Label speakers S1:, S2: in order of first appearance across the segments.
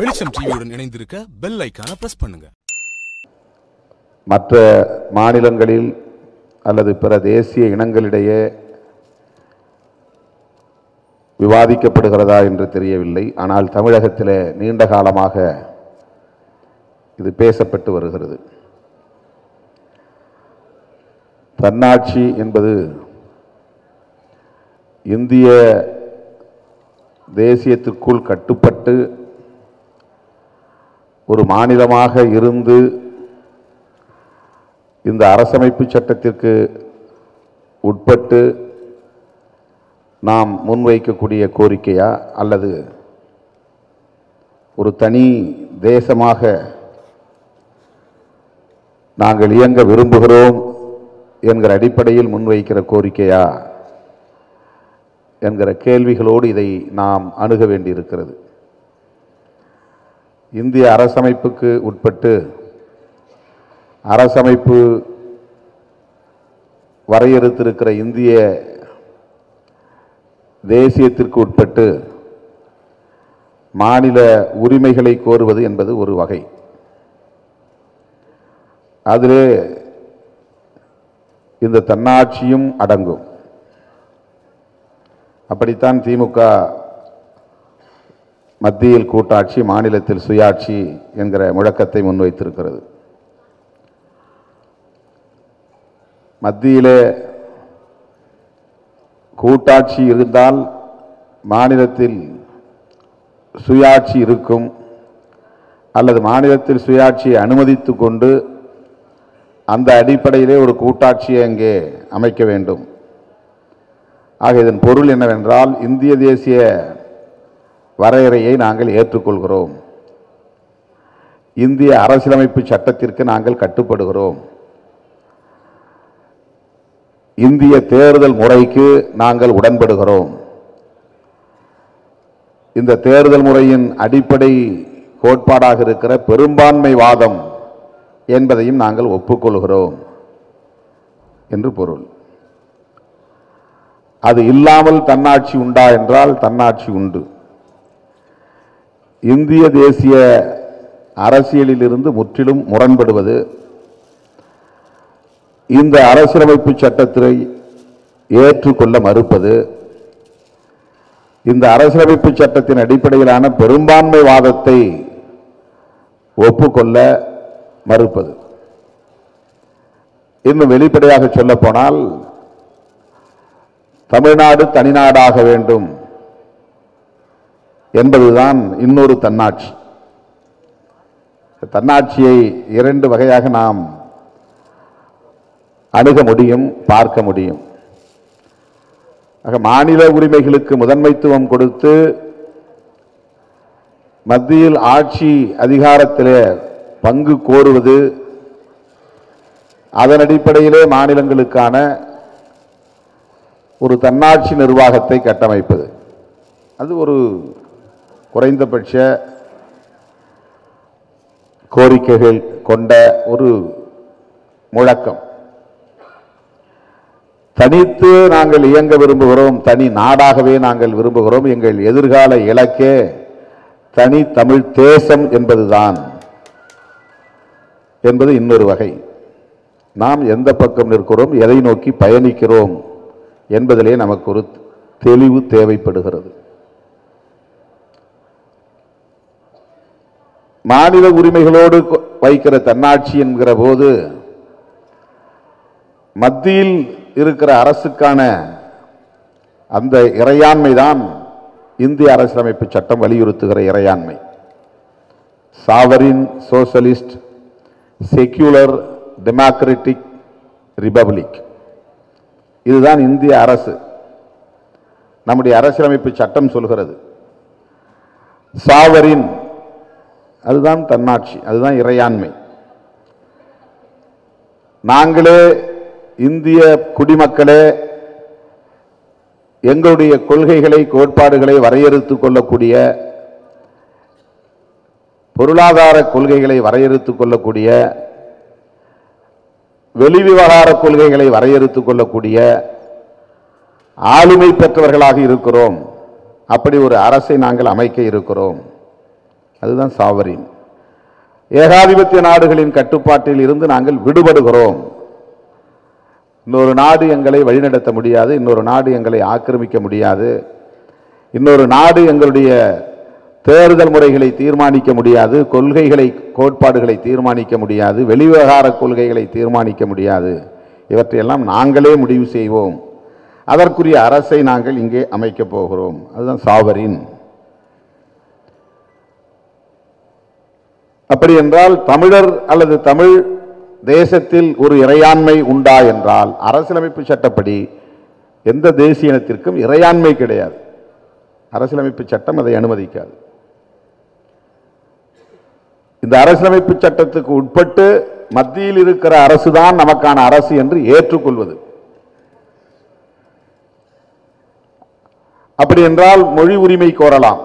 S1: வெளிச்சம் டிவியுடன் இணைந்திருக்க பெல் ஐக்கான பிரஸ் பண்ணுங்க.
S2: மற்ற மாநிலங்களில் அல்லது பிற தேசிய இனங்களிடையே விவாதிக்கப்படுகிறதா என்று தெரியவில்லை. ஆனால் தமிழகத்தில் நீண்ட காலமாக இது பேசப்பட்டு வருகிறது. தன்னாட்சி என்பது இந்திய தேசியத்திற்குள் கட்டுப்பட்டு ஒரு மாநிலமாக இருந்து இந்த அரசமைப்பு சட்டத்திற்கு உட்பட்டு நாம் முன்வைக்கக்கூடிய கோரிக்கையா அல்லது ஒரு தனி தேசமாக நாங்கள் இயங்க விரும்புகிறோம் என்கிற அடிப்படையில் முன்வைக்கிற கோரிக்கையா என்கிற கேள்விகளோடு இதை நாம் அணுக வேண்டியிருக்கிறது. இந்திய அரசமைப்புக்கு உட்பட்டு அரசமைப்பு வரையறுத்திருக்கிற இந்திய தேசியத்திற்கு உட்பட்டு மாநில உரிமைகளை கோருவது என்பது ஒரு வகை. அதிலே இந்த தன்னாட்சியும் அடங்கும். அப்படித்தான் திமுக மத்தியில் கூட்டாட்சி மாநிலத்தில் சுயாட்சி என்கிற முழக்கத்தை முன்வைத்திருக்கிறது. மத்தியிலே கூட்டாட்சி இருந்தால் மாநிலத்தில் சுயாட்சி இருக்கும் அல்லது மாநிலத்தில் சுயாட்சியை அனுமதித்து கொண்டு அந்த அடிப்படையிலே ஒரு கூட்டாட்சியை அங்கே அமைக்க வேண்டும். ஆக இதன் பொருள் என்னவென்றால் இந்திய தேசிய வரையறையை நாங்கள் ஏற்றுக்கொள்கிறோம். இந்திய அரசியலமைப்பு சட்டத்திற்கு நாங்கள் கட்டுப்படுகிறோம். இந்திய தேர்தல் முறைக்கு நாங்கள் உடன்படுகிறோம். இந்த தேர்தல் முறையின் அடிப்படை கோட்பாடாக இருக்கிற பெரும்பான்மை வாதம் என்பதையும் நாங்கள் ஒப்புக்கொள்கிறோம் என்று பொருள். அது இல்லாமல் தன்னாட்சி உண்டா என்றால் தன்னாட்சி உண்டு. இந்திய தேசிய அரசியலிலிருந்து முற்றிலும் முரண்படுவது இந்த அரசியலமைப்பு சட்டத்தை ஏற்றுக்கொள்ள மறுப்பது இந்த அரசியலமைப்பு சட்டத்தின் அடிப்படையிலான பெரும்பான்மை வாதத்தை ஒப்புக்கொள்ள மறுப்பது. இன்னும் வெளிப்படையாக சொல்லப்போனால் தமிழ்நாடு தனிநாடாக வேண்டும் என்பதுதான் இன்னொரு தன்னாட்சி. தன்னாட்சியை இரண்டு வகையாக நாம் அணுக முடியும் பார்க்க முடியும். ஆக மாநில உரிமைகளுக்கு முதன்மைத்துவம் கொடுத்து மத்தியில் ஆட்சி அதிகாரத்திலே பங்கு கோருவது அதன் அடிப்படையிலே மாநிலங்களுக்கான ஒரு தன்னாட்சி நிர்வாகத்தை கட்டமைப்பது. அது ஒரு குறைந்தபட்ச கோரிக்கைகள் கொண்ட ஒரு முழக்கம். தனித்து நாங்கள் இயங்க விரும்புகிறோம் தனி நாடாகவே நாங்கள் விரும்புகிறோம் எங்கள் எதிர்கால இலக்கே தனி தமிழ் தேசம் என்பதுதான் என்பது இன்னொரு வகை. நாம் எந்த பக்கம் நிற்கிறோம் எதை நோக்கி பயணிக்கிறோம் என்பதிலே நமக்கு ஒரு தெளிவு தேவைப்படுகிறது. மாநில உரிமைகளோடு வைக்கிற தன்னாட்சி என்கிற போது மத்தியில் இருக்கிற அரசுக்கான அந்த இறையாண்மை தான் இந்திய அரசியலமைப்பு சட்டம் வலியுறுத்துகிற இறையாண்மை. Sovereign socialist secular democratic republic. இதுதான் இந்திய அரசு. நம்முடைய அரசியலமைப்பு சட்டம் சொல்கிறது. சாவரின் அதுதான் தன்னாட்சி அதுதான் இறையாண்மை. நாங்களே இந்திய குடிமக்களே எங்களுடைய கொள்கைகளை கோட்பாடுகளை வரையறுத்து கொள்ளக்கூடிய பொருளாதார கொள்கைகளை வரையறுத்து கொள்ளக்கூடிய வெளிவிவகார கொள்கைகளை வரையறுத்துக் கொள்ளக்கூடிய ஆளுமை பெற்றவர்களாக இருக்கிறோம். அப்படி ஒரு அரசை நாங்கள் அமைக்க இருக்கிறோம். அதுதான் சாவரின். ஏகாதிபத்திய நாடுகளின் கட்டுப்பாட்டில் இருந்து நாங்கள் விடுபடுகிறோம். இன்னொரு நாடு எங்களை வழிநடத்த முடியாது இன்னொரு நாடு எங்களை ஆக்கிரமிக்க முடியாது இன்னொரு நாடு எங்களுடைய தேர்தல் முறைகளை தீர்மானிக்க முடியாது கொள்கைகளை கோட்பாடுகளை தீர்மானிக்க முடியாது வெளிவிவகார கொள்கைகளை தீர்மானிக்க முடியாது. இவற்றையெல்லாம் நாங்களே முடிவு செய்வோம். அதற்குரிய அரசை நாங்கள் இங்கே அமைக்கப் போகிறோம். அதுதான் சாவரின். அப்படி என்றால் தமிழர் அல்லது தமிழ் தேசத்தில் ஒரு இறையாண்மை உண்டா என்றால் அரசியலமைப்பு சட்டப்படி எந்த தேசிய இனத்திற்கும் இறையாண்மை கிடையாது. அரசியலமைப்பு சட்டம் அதை அனுமதிக்காது. இந்த அரசியலமைப்பு சட்டத்துக்கு உட்பட்டு மத்தியில் இருக்கிற அரசுதான் நமக்கான அரசு என்று ஏற்றுக்கொள்வது. அப்படி என்றால் மொழி உரிமை கோரலாம்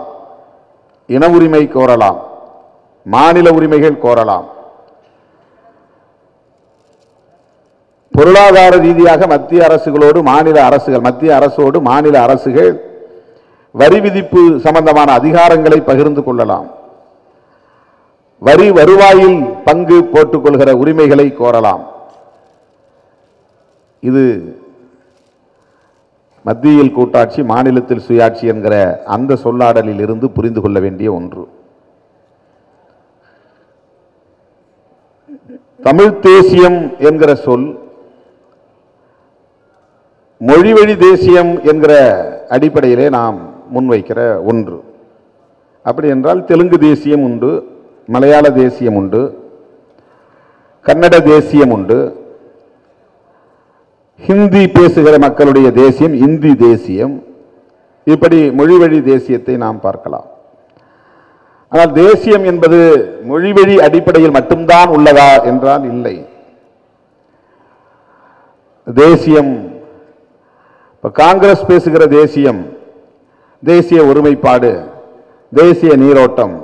S2: இன உரிமை கோரலாம். மாநில உரிமைகள் கோரலாம். பொருளாதார ரீதியாக மத்திய அரசுகளோடு மாநில அரசுகள் மத்திய அரசோடு மாநில அரசுகள் வரி விதிப்பு சம்பந்தமான அதிகாரங்களை பகிர்ந்து கொள்ளலாம். வரி வருவாயில் பங்கு போட்டுக்கொள்கிற உரிமைகளை கோரலாம். இது மத்தியில் கூட்டாட்சி மாநிலத்தில் சுயாட்சி என்கிற அந்த சொல்லாடலில் இருந்து புரிந்து கொள்ள வேண்டிய ஒன்று. தமிழ் தேசியம் என்கிற சொல் மொழிவழி தேசியம் என்கிற அடிப்படையிலே நாம் முன்வைக்கிற ஒன்று. அப்படி என்றால் தெலுங்கு தேசியம் உண்டு மலையாள தேசியம் உண்டு கன்னட தேசியம் உண்டு ஹிந்தி பேசுகிற மக்களுடைய தேசியம் இந்தி தேசியம் இப்படி மொழிவழி தேசியத்தை நாம் பார்க்கலாம். ஆனால் தேசியம் என்பது மொழிவழி அடிப்படையில் மட்டும்தான் உள்ளதா என்றால் இல்லை. தேசியம் இப்போ காங்கிரஸ் பேசுகிற தேசியம் தேசிய ஒருமைப்பாடு தேசிய நீரோட்டம்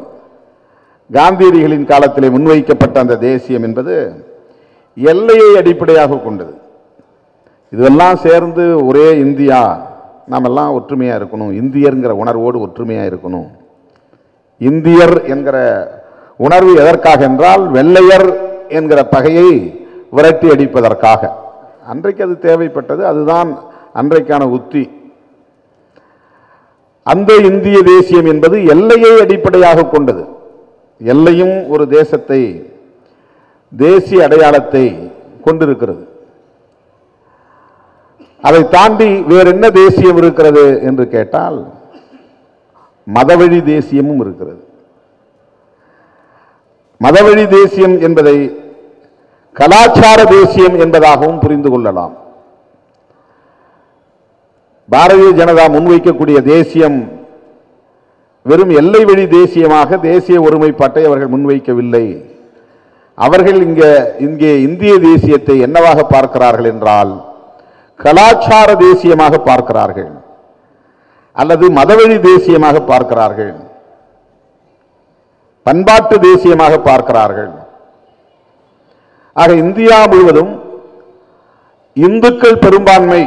S2: காந்தியடிகளின் காலத்திலே முன்வைக்கப்பட்ட அந்த தேசியம் என்பது எல்லையை அடிப்படையாக கொண்டது. இதெல்லாம் சேர்ந்து ஒரே இந்தியா நாமெல்லாம் ஒற்றுமையாக இருக்கணும் இந்தியர்ங்கிற உணர்வோடு ஒற்றுமையாக இருக்கணும். இந்தியர் என்கிற உணர்வு எதற்காக என்றால் வெள்ளையர் என்கிற பகையை விரட்டி அடிப்பதற்காக. அன்றைக்கு அது தேவைப்பட்டது அதுதான் அன்றைக்கான உத்தி. அந்த இந்திய தேசியம் என்பது எல்லையை அடிப்படையாக கொண்டது. எல்லையும் ஒரு தேசத்தை தேசிய அடையாளத்தை கொண்டிருக்கிறது. அதை தாண்டி வேற என்ன தேசியம் இருக்கிறது என்று கேட்டால் மதவழி தேசியமும் இருக்கிறது. மதவழி தேசியம் என்பதை கலாச்சார தேசியம் என்பதாகவும் புரிந்து கொள்ளலாம். பாரதிய ஜனதா முன்வைக்கக்கூடிய தேசியம் வெறும் எல்லை வழி தேசியமாக தேசிய ஒருமைப்பாட்டை அவர்கள் முன்வைக்கவில்லை. அவர்கள் இங்க இங்கே இந்திய தேசியத்தை என்னவாக பார்க்கிறார்கள் என்றால் கலாச்சார தேசியமாக பார்க்கிறார்கள். அல்லது மதவழி தேசியமாக பார்க்கிறார்கள். பண்பாட்டு தேசியமாக பார்க்கிறார்கள். ஆக இந்தியா முழுவதும் இந்துக்கள் பெரும்பான்மை.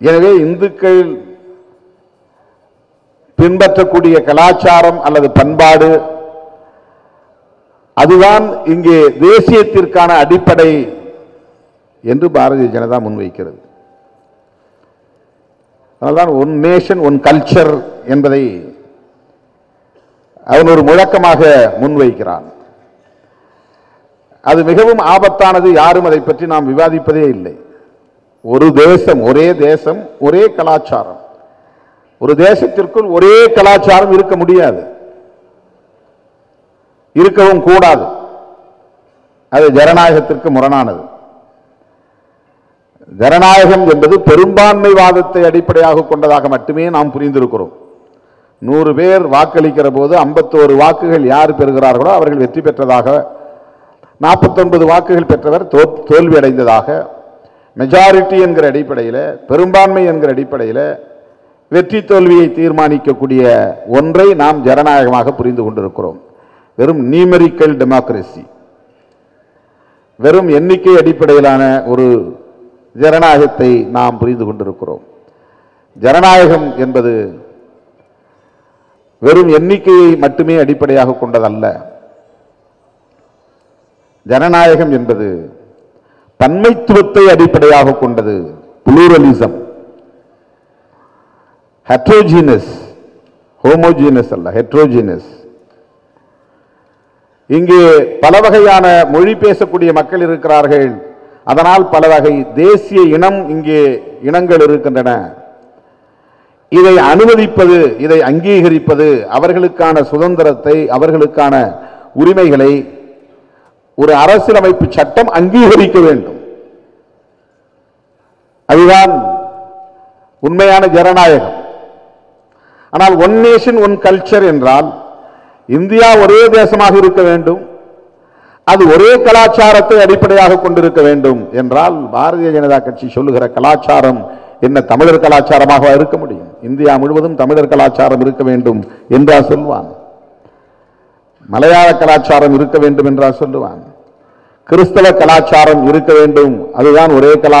S2: எனவே இந்துக்கள் பின்பற்றக்கூடிய கலாச்சாரம் அல்லது பண்பாடு அதுதான் இங்கே தேசியத்திற்கான அடிப்படை என்று பாரதிய ஜனதா முன்வைக்கிறது. அதனால்தான் ஒன் நேஷன் ஒன் கல்ச்சர் என்பதை அவன் ஒரு முழக்கமாக முன்வைக்கிறான். அது மிகவும் ஆபத்தானது யாரும் அதை பற்றி நாம் விவாதிப்பதே இல்லை. ஒரு தேசம் ஒரே தேசம் ஒரே கலாச்சாரம். ஒரு தேசத்திற்குள் ஒரே கலாச்சாரம் இருக்க முடியாது. இருக்கவும் கூடாது. அது ஜனநாயகத்திற்கு முரணானது. ஜனநாயகம் என்பது பெரும்பான்மைவாதத்தை அடிப்படையாக கொண்டதாக மட்டுமே நாம் புரிந்திருக்கிறோம். நூறு பேர் வாக்களிக்கிற போது ஐம்பத்தோரு வாக்குகள் யார் பெறுகிறார்களோ அவர்கள் வெற்றி பெற்றதாக நாற்பத்தொன்பது வாக்குகள் பெற்றவர் தோ- தோல்வி அடைந்ததாக மெஜாரிட்டி என்கிற அடிப்படையில் பெரும்பான்மை என்கிற அடிப்படையில் வெற்றி தோல்வியை தீர்மானிக்கக்கூடிய ஒன்றை நாம் ஜனநாயகமாக புரிந்து கொண்டிருக்கிறோம். வெறும் நியூமெரிக்கல் டெமோக்ரஸி வெறும் எண்ணிக்கை அடிப்படையிலான ஒரு ஜனநாயகத்தை நாம் புரிந்து கொண்டிருக்கிறோம். ஜனநாயகம் என்பது வெறும் எண்ணிக்கையை மட்டுமே அடிப்படையாக கொண்டதல்ல. ஜனநாயகம் என்பது தன்மைத்துவத்தை அடிப்படையாக கொண்டது. புளூரலிசம் ஹெட்ரோஜீனஸ் ஹோமோஜீனஸ் அல்ல ஹெட்ரோஜீனஸ் இங்கே பல வகையான மொழி பேசக்கூடிய மக்கள் இருக்கிறார்கள். அதனால் பல வகை தேசிய இனம் இங்கே இனங்கள் இருக்கின்றன. இதை அனுமதிப்பது இதை அங்கீகரிப்பது அவர்களுக்கான சுதந்திரத்தை அவர்களுக்கான உரிமைகளை ஒரு அரசியலமைப்பு சட்டம் அங்கீகரிக்க வேண்டும். அதுதான் உண்மையான ஜனநாயகம். ஆனால் ஒன் நேஷன் ஒன் கல்ச்சர் என்றால் இந்தியா ஒரே தேசமாக இருக்க வேண்டும். அது ஒரே கலாச்சாரத்தை அடிப்படையாக கொண்டிருக்க வேண்டும் என்றால் பாரதிய ஜனதா கட்சி சொல்லுகிற கலாச்சாரம் என்ன தமிழர் கலாச்சாரமாக இருக்க முடியும்? இந்தியா முழுவதும் தமிழர் கலாச்சாரம் இருக்க வேண்டும் என்றா சொல்வான். மலையாள கலாச்சாரம் இருக்க வேண்டும் என்றா சொல்லுவான். கிறிஸ்தவ கலாச்சாரம் இருக்க வேண்டும். அதுதான் ஒரே கலா